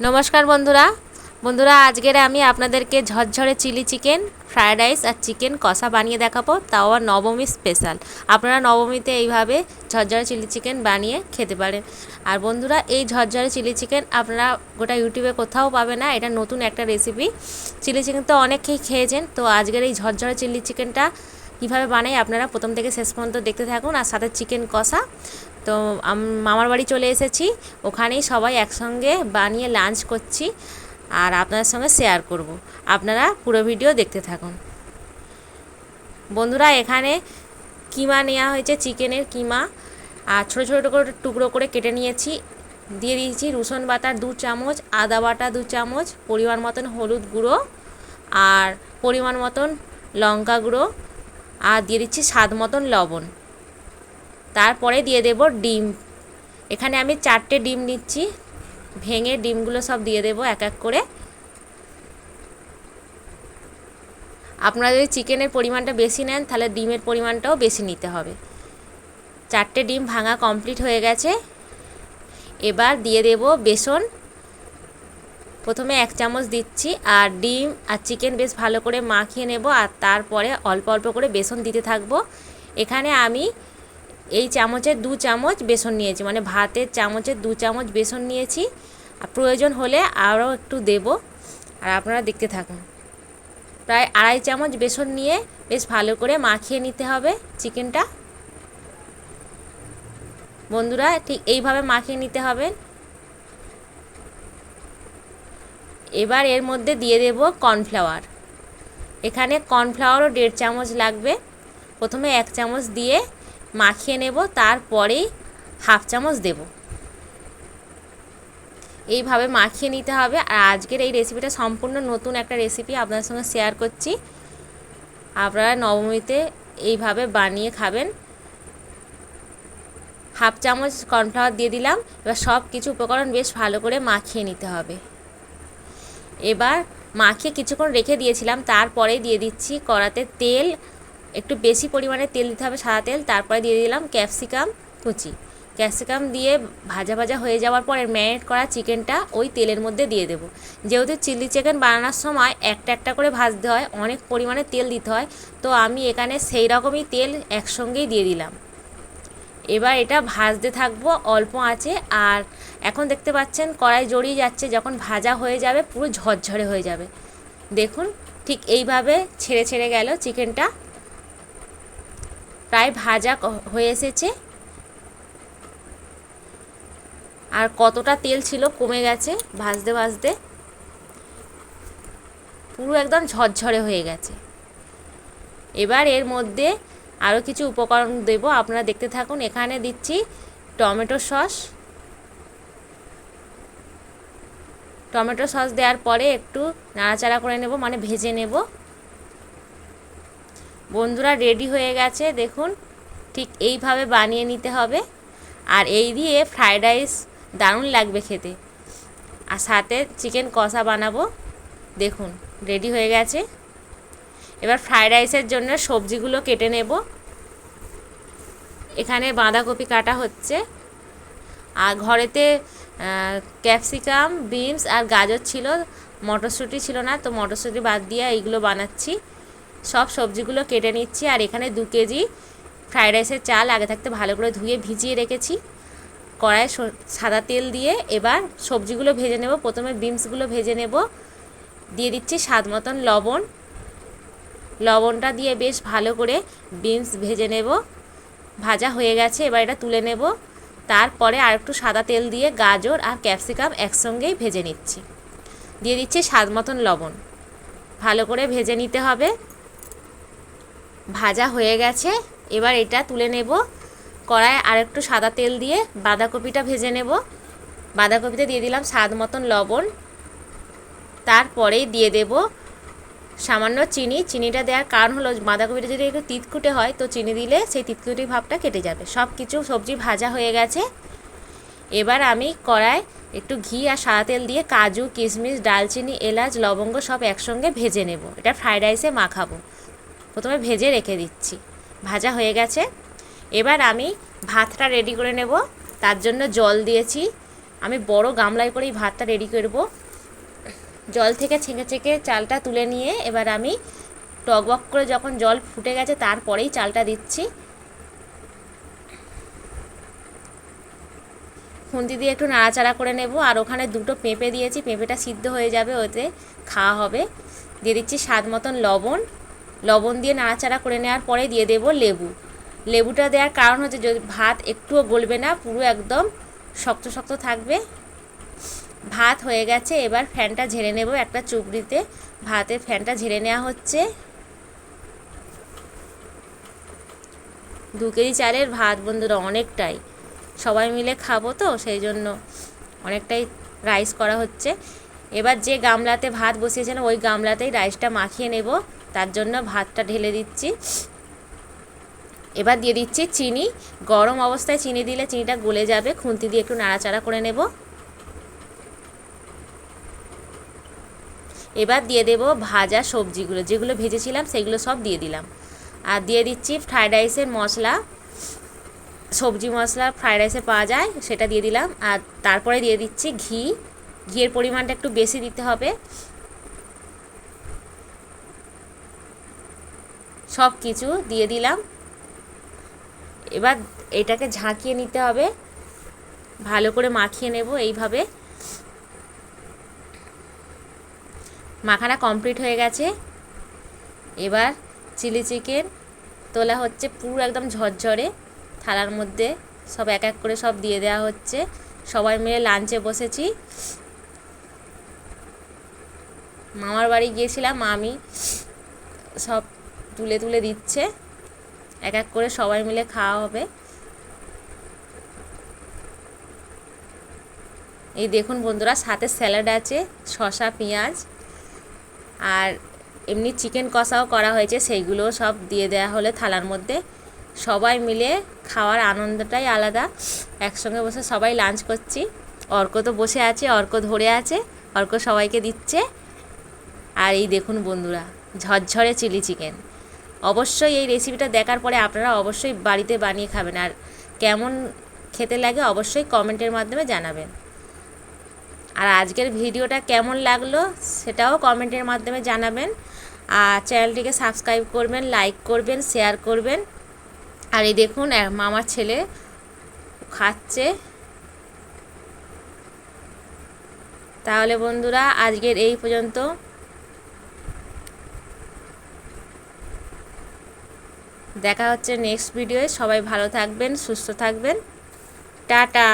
নমস্কার বন্ধুরা। বন্ধুরা, আজকের আমি আপনাদেরকে ঝরঝরে চিলি চিকেন, ফ্রায়েড রাইস আর চিকেন কষা বানিয়ে দেখাবো। তাও আর নবমী স্পেশাল। আপনারা নবমীতে এইভাবে ঝরঝরে চিলি চিকেন বানিয়ে খেতে পারেন। আর বন্ধুরা, এই ঝরঝরে চিলি চিকেন আপনারা গোটা ইউটিউবে কোথাও পাবে না। এটা নতুন একটা রেসিপি চিলি চিকেন তো অনেকেই খেয়েছেন। তো আজকের এই ঝরঝরে চিলি চিকেনটা কীভাবে বানাই আপনারা প্রথম থেকে শেষ পর্যন্ত দেখতে থাকুন। আর সাথে চিকেন কষা। তো মামার বাড়ি চলে এসেছি। ওখানেই সবাই একসঙ্গে বানিয়ে লাঞ্চ করছি। আর আপনাদের সঙ্গে শেয়ার করব। আপনারা পুরো ভিডিও দেখতে থাকুন। বন্ধুরা, এখানে কিমা নেওয়া হয়েছে, চিকেনের কিমা। আর ছোটো ছোটো করে টুকরো করে কেটে নিয়েছি। দিয়ে দিয়েছি রসুন বাটা দু চামচ, আদা বাটা দু চামচ, পরিমাণ মতন হলুদ গুঁড়ো। আর পরিমাণ মতন লঙ্কা গুঁড়ো। আর দিয়ে দিচ্ছি স্বাদ মতন লবণ। তারপরে দিয়ে দেব ডিম। এখানে আমি চারটে ডিম নিচ্ছি। ভেঙে ডিমগুলো সব দিয়ে দেব এক এক করে। আপনারা যদি চিকেনের পরিমাণটা বেশি নেন, তাহলে ডিমের পরিমাণটাও বেশি নিতে হবে। চারটে ডিম ভাঙা কমপ্লিট হয়ে গেছে। এবার দিয়ে দেব বেসন। প্রথমে এক চামচ দিচ্ছি আর ডিম আর চিকেন বেশ ভালো করে মাখিয়ে নেব আর তারপরে অল্প অল্প করে বেসন দিতে থাকব। এখানে আমি এই চামচের দু চামচ বেসন নিয়েছি মানে ভাতের চামচের দু চামচ বেসন নিয়েছি। আর প্রয়োজন হলে আরও একটু দেব আর আপনারা দেখতে থাকুন। প্রায় আড়াই চামচ বেসন নিয়ে বেশ ভালো করে মাখিয়ে নিতে হবে চিকেনটা। বন্ধুরা, ঠিক এইভাবে মাখিয়ে নিতে হবে। এবার এর মধ্যে দিয়ে দেব কর্নফ্লাওয়ার। এখানে কর্নফ্লাওয়ারও দেড় চামচ লাগবে। প্রথমে এক চামচ দিয়ে মাখিয়ে নেব, তারপরেই হাফ চামচ দেব। এইভাবে মাখিয়ে নিতে হবে। আর আজকের এই রেসিপিটা সম্পূর্ণ নতুন একটা রেসিপি আপনার সঙ্গে শেয়ার করছি। আপনারা নবমীতে এইভাবে বানিয়ে খাবেন। হাফ চামচ কর্নফ্লাওয়ার দিয়ে দিলাম। এবার সব কিছু উপকরণ বেশ ভালো করে মাখিয়ে নিতে হবে। এবার মাখিয়ে কিছুক্ষণ রেখে দিয়েছিলাম, তারপরে দিয়ে দিচ্ছি কড়াতে তেল, একটু বেশি পরিমাণে তেল দিতে হবে সাদা তেল, তারপরে দিয়ে দিলাম ক্যাপসিকাম কুচি। ক্যাপসিকাম দিয়ে ভাজা ভাজা হয়ে যাওয়ার পরে ম্যারিনেট করা চিকেনটা ওই তেলের মধ্যে দিয়ে দেবো। যেহেতু চিলি চিকেন বানানোর সময় একটা একটা করে ভাজতে হয়, অনেক পরিমাণে তেল দিতে হয়, তো আমি এখানে সেই রকমই তেল একসঙ্গেই দিয়ে দিলাম। এবার এটা ভাজতে থাকব, অল্প আছে, আর এখন দেখতে পাচ্ছেন কড়াই জড়িয়ে যাচ্ছে, যখন ভাজা হয়ে যাবে পুরো ঝরঝরে হয়ে যাবে। দেখুন, ঠিক এইভাবে ছেড়ে ছেড়ে গেল চিকেনটা। প্রায় ভাজা হয়ে এসেছে। আর কতটা তেল ছিল কমে গেছে ভাজতে ভাজতে। পুরো একদম ঝরঝরে হয়ে গেছে। এবার এর মধ্যে আরও কিছু উপকরণ দেব। আপনারা দেখতে থাকুন, এখানে দিচ্ছি টমেটো সস। টমেটো সস দেওয়ার পরে একটু নাড়াচাড়া করে নেব মানে ভেজে নেব। বন্ধুরা, রেডি হয়ে গেছে, দেখুন, ঠিক এইভাবে বানিয়ে নিতে হবে। আর এই দিয়ে ফ্রায়েড রাইস দারুণ লাগবে খেতে। আর সাথে চিকেন কষা বানাবো, দেখুন, রেডি হয়ে গেছে। এবার ফ্রায়েড রাইসের জন্য সবজিগুলো কেটে নেব। এখানে বাঁধাকপি কাটা হচ্ছে। আর ঘরেতে ক্যাপসিকাম বিনস আর গাজর ছিল, মটরশুঁটি ছিল না, তো মটরশুঁটি বাদ দিয়ে এইগুলো বানাচ্ছি। সব সবজিগুলো কেটে নিচ্ছি আর এখানে দু কেজি ফ্রায়েড রাইসের চাল আগে থাকতে ভালো করে ধুয়ে ভিজিয়ে রেখেছি। কড়ায় সাদা তেল দিয়ে এবার সবজিগুলো ভেজে নেব। প্রথমে বিনসগুলো ভেজে নেব। দিয়ে দিচ্ছি স্বাদ মতন লবণ। লবণটা দিয়ে বেশ ভালো করে বিনস ভেজে নেব। ভাজা হয়ে গেছে, এবার এটা তুলে নেব। তারপরে আর একটু সাদা তেল দিয়ে গাজর আর ক্যাপসিকাম একসঙ্গেই ভেজে নিচ্ছি। দিয়ে দিচ্ছি স্বাদ মতন লবণ। ভালো করে ভেজে নিতে হবে। ভাজা হয়ে গেছে, এবার এটা তুলে নেব। কড়ায় আর একটু সাদা তেল দিয়ে বাঁধাকপিটা ভেজে নেব। বাঁধাকপিতে দিয়ে দিলাম স্বাদ মতন লবণ। তারপরেই দিয়ে দেব সামান্য চিনি, চিনিটা দেওয়ার কারণ হলো বাঁধাকপিটা যদি একটু তিতকুটে হয়, তো চিনি দিলে সেই তিতকুটি ভাবটা কেটে যাবে। সব কিছু সবজি ভাজা হয়ে গেছে। এবার আমি কড়ায় একটু ঘি আর সাদা তেল দিয়ে কাজু, কিশমিশ, ডালচিনি, এলাচ, লবঙ্গ সব একসঙ্গে ভেজে নেব। এটা ফ্রায়েড রাইসে মাখাবো। প্রথমে ভেজে রেখে দিচ্ছি। ভাজা হয়ে গেছে। এবার আমি ভাতটা রেডি করে নেব। তার জন্য জল দিয়েছি। আমি বড় গামলায় করেই ভাতটা রেডি করব। জল থেকে ছেঁকে ছেঁকে চালটা তুলে নিয়ে এবার আমি টকবক করে যখন জল ফুটে গেছে তারপরেই চালটা দিচ্ছি। খুন্তি দিয়ে একটু নাড়াচাড়া করে নেব আর ওখানে দুটো পেঁপে দিয়েছি, পেঁপেটা সিদ্ধ হয়ে যাবে, ওতে খাওয়া হবে। দিয়ে দিচ্ছি স্বাদ মতন লবণ। লবণ দিয়ে নাড়াচাড়া করে নেওয়ার পরে দিয়ে দেব লেবু। লেবুটা দেওয়ার কারণ হচ্ছে যদি ভাত একটুও গলবে না, পুরো একদম শক্ত শক্ত থাকবে। ভাত হয়ে গেছে, এবার ফ্যানটা ঝেড়ে নেব। একটা চুবড়িতে ভাতের ফ্যানটা ঝেড়ে নেওয়া হচ্ছে। দু কেজি চালের ভাত বন্ধুরা, অনেকটাই। সবাই মিলে খাব তো, সেই জন্য অনেকটাই রাইস করা হচ্ছে। এবার যে গামলাতে ভাত বসিয়েছিলাম ওই গামলাতেই রাইসটা মাখিয়ে নেব। তার জন্য ভাতটা ঢেলে দিচ্ছি। এবার দিয়ে দিচ্ছি চিনি। গরম অবস্থায় চিনি দিলে চিনিটা গলে যাবে। খুন্তি দিয়ে একটু নাড়াচাড়া করে নেব। এবার দিয়ে দেব ভাজা সবজিগুলো, যেগুলো ভেজেছিলাম সেগুলো সব দিয়ে দিলাম। আর দিয়ে দিচ্ছি ফ্রায়েড রাইসের মশলা। সবজি মশলা ফ্রায়েড রাইসে পাওয়া যায়, সেটা দিয়ে দিলাম। আর তারপরে দিয়ে দিচ্ছি ঘি। ঘিয়ের পরিমাণটা একটু বেশি দিতে হবে। সব কিছু দিয়ে দিলাম। এবার এটাকে ঝাঁকিয়ে নিতে হবে। ভালো করে মাখিয়ে নেব এইভাবে। মাখানা কমপ্লিট হয়ে গেছে। এবার চিলি চিকেন তোলা হচ্ছে পুরো একদম ঝরঝরে। থালার মধ্যে সব এক এক করে সব দিয়ে দেওয়া হচ্ছে। সবাই মিলে লাঞ্চে বসেছি। মামার বাড়ি গিয়েছিলাম, মামি সব তুলে তুলে দিচ্ছে। এক এক করে সবাই মিলে খাওয়া হবে। এই দেখুন বন্ধুরা, সাথে স্যালাড আছে, শসা, পেঁয়াজ। আর এমনি চিকেন কষাও করা হয়েছে সেইগুলো সব দিয়ে দেওয়া হলে থালার মধ্যে। সবাই মিলে খাওয়ার আনন্দটাই আলাদা। একসঙ্গে বসে সবাই লাঞ্চ করছি। অর্ক তো বসে আছে অর্ক ধরে আছে, অর্ক সবাইকে দিচ্ছে। আর এই দেখুন বন্ধুরা, ঝরঝরে চিলি চিকেন। অবশ্যই এই রেসিপিটা দেখার পরে আপনারা অবশ্যই বাড়িতে বানিয়ে খাবেন। আর কেমন খেতে লাগে অবশ্যই কমেন্টের মাধ্যমে জানাবেন। আর আজকের ভিডিওটা কেমন লাগল সেটাও কমেন্টের মাধ্যমে জানাবেন। আর চ্যানেলটিকে সাবস্ক্রাইব করবেন, লাইক করবেন, শেয়ার করবেন। আর এই দেখুন মামার ছেলে খাচ্ছে। তাহলে বন্ধুরা, আজকের এই পর্যন্ত। দেখা হচ্ছে নেক্সট ভিডিওয়ে সবাই ভালো থাকবেন, সুস্থ থাকবেন। টাটা।